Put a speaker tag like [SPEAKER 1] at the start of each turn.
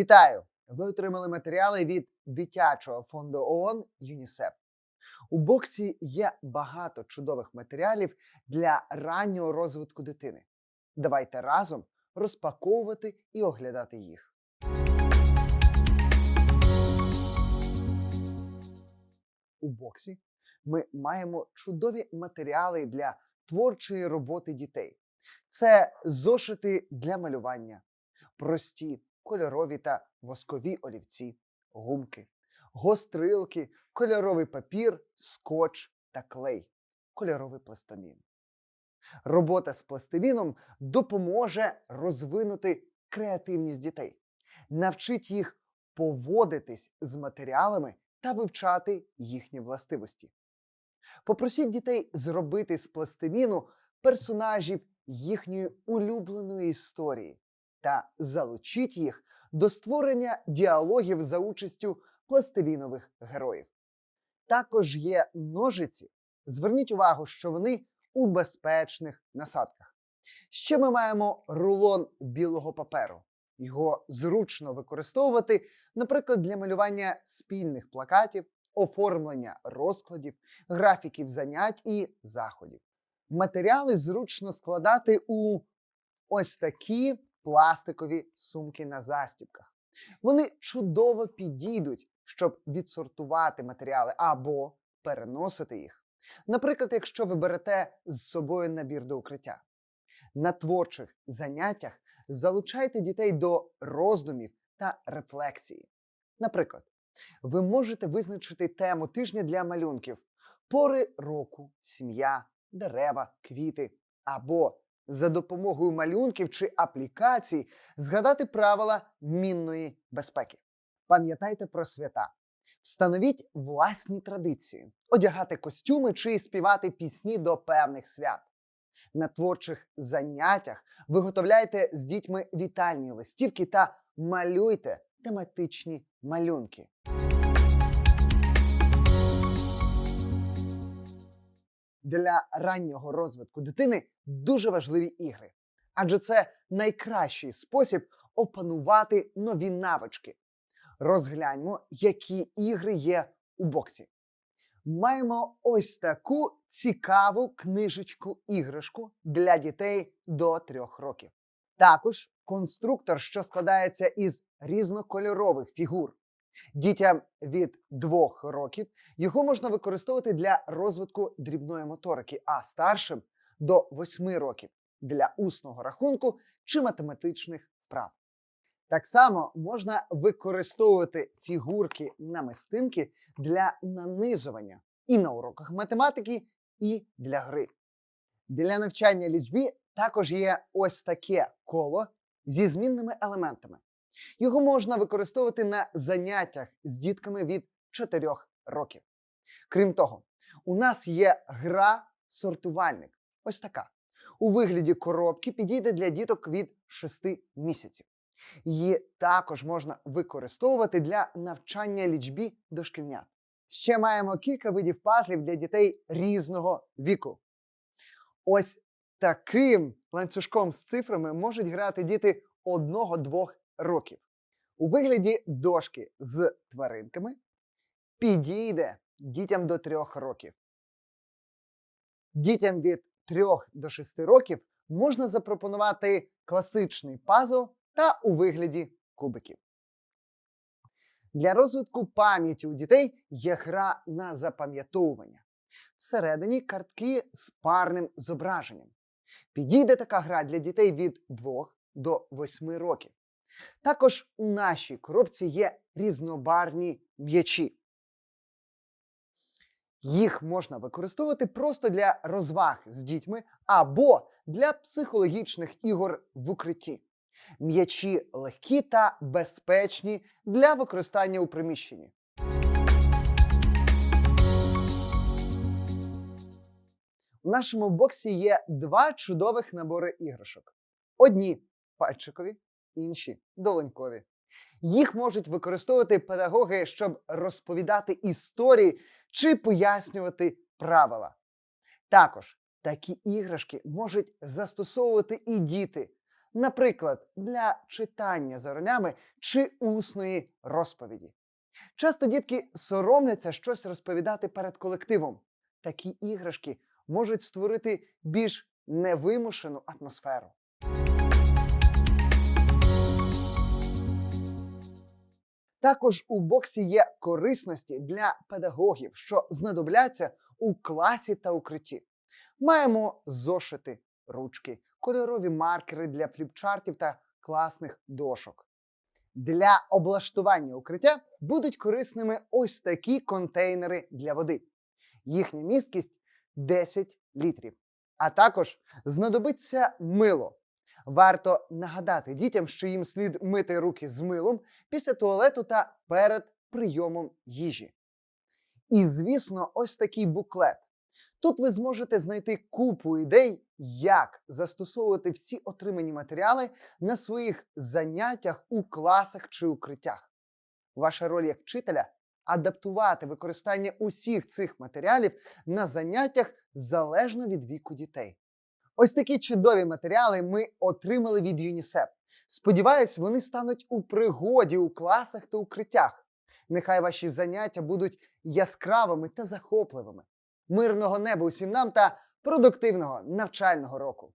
[SPEAKER 1] Вітаю! Ви отримали матеріали від дитячого фонду ООН ЮНІСЕФ. У боксі є багато чудових матеріалів для раннього розвитку дитини. Давайте разом розпаковувати і оглядати їх. У боксі ми маємо чудові матеріали для творчої роботи дітей. Це зошити для малювання, прості кольорові та воскові олівці, гумки, гострилки, кольоровий папір, скотч та клей, кольоровий пластилін. Робота з пластиліном допоможе розвинути креативність дітей, навчить їх поводитись з матеріалами та вивчати їхні властивості. Попросіть дітей зробити з пластиліну персонажів їхньої улюбленої історії та залучіть їх до створення діалогів за участю пластилінових героїв. Також є ножиці. Зверніть увагу, що вони у безпечних насадках. Ще ми маємо рулон білого паперу. Його зручно використовувати, наприклад, для малювання спільних плакатів, оформлення розкладів, графіків занять і заходів. Матеріали зручно складати у ось такі пластикові сумки на застібках. Вони чудово підійдуть, щоб відсортувати матеріали або переносити їх. Наприклад, якщо ви берете з собою набір до укриття. На творчих заняттях залучайте дітей до роздумів та рефлексії. Наприклад, ви можете визначити тему тижня для малюнків, пори року, сім'я, дерева, квіти або за допомогою малюнків чи аплікацій згадати правила мінної безпеки. Пам'ятайте про свята. Встановіть власні традиції, одягати костюми чи співати пісні до певних свят. На творчих заняттях виготовляйте з дітьми вітальні листівки та малюйте тематичні малюнки. Для раннього розвитку дитини дуже важливі ігри, адже це найкращий спосіб опанувати нові навички. Розгляньмо, які ігри є у боксі. Маємо ось таку цікаву книжечку-іграшку для дітей до трьох років. Також конструктор, що складається із різнокольорових фігур. Дітям від двох років його можна використовувати для розвитку дрібної моторики, а старшим до восьми років для усного рахунку чи математичних вправ. Так само можна використовувати фігурки намистинки для нанизування і на уроках математики, і для гри. Для навчання лічбі також є ось таке коло зі змінними елементами. Його можна використовувати на заняттях з дітками від 4 років. Крім того, у нас є гра сортувальник. Ось така. У вигляді коробки підійде для діток від 6 місяців. Її також можна використовувати для навчання лічбі дошкільнят. Ще маємо кілька видів пазлів для дітей різного віку. Ось таким ланцюжком з цифрами можуть грати діти 1-2 років. У вигляді дошки з тваринками підійде дітям до 3 років. Дітям від 3 до 6 років можна запропонувати класичний пазл та у вигляді кубиків. Для розвитку пам'яті у дітей є гра на запам'ятовування. Всередині картки з парним зображенням. Підійде така гра для дітей від 2 до 8 років. Також у нашій коробці є різнобарвні м'ячі. Їх можна використовувати просто для розваг з дітьми або для психологічних ігор в укритті. М'ячі легкі та безпечні для використання у приміщенні. У нашому боксі є два чудових набори іграшок: одні пальчикові, інші долонькові. Їх можуть використовувати педагоги, щоб розповідати історії чи пояснювати правила. Також такі іграшки можуть застосовувати і діти наприклад, для читання зоронями чи усної розповіді. Часто дітки соромляться щось розповідати перед колективом. Такі іграшки можуть створити більш невимушену атмосферу. Також у боксі є корисності для педагогів, що знадобляться у класі та укритті. Маємо зошити, ручки, кольорові маркери для фліпчартів та класних дошок. Для облаштування укриття будуть корисними ось такі контейнери для води. Їхня місткість 10 літрів. А також знадобиться мило. Варто нагадати дітям, що їм слід мити руки з милом після туалету та перед прийомом їжі. І, звісно, ось такий буклет. Тут ви зможете знайти купу ідей, як застосовувати всі отримані матеріали на своїх заняттях у класах чи укриттях. Ваша роль як вчителя адаптувати використання усіх цих матеріалів на заняттях залежно від віку дітей. Ось такі чудові матеріали ми отримали від ЮНІСЕФ. Сподіваюсь, вони стануть у пригоді у класах та укриттях. Нехай ваші заняття будуть яскравими та захопливими. Мирного неба усім нам та продуктивного навчального року!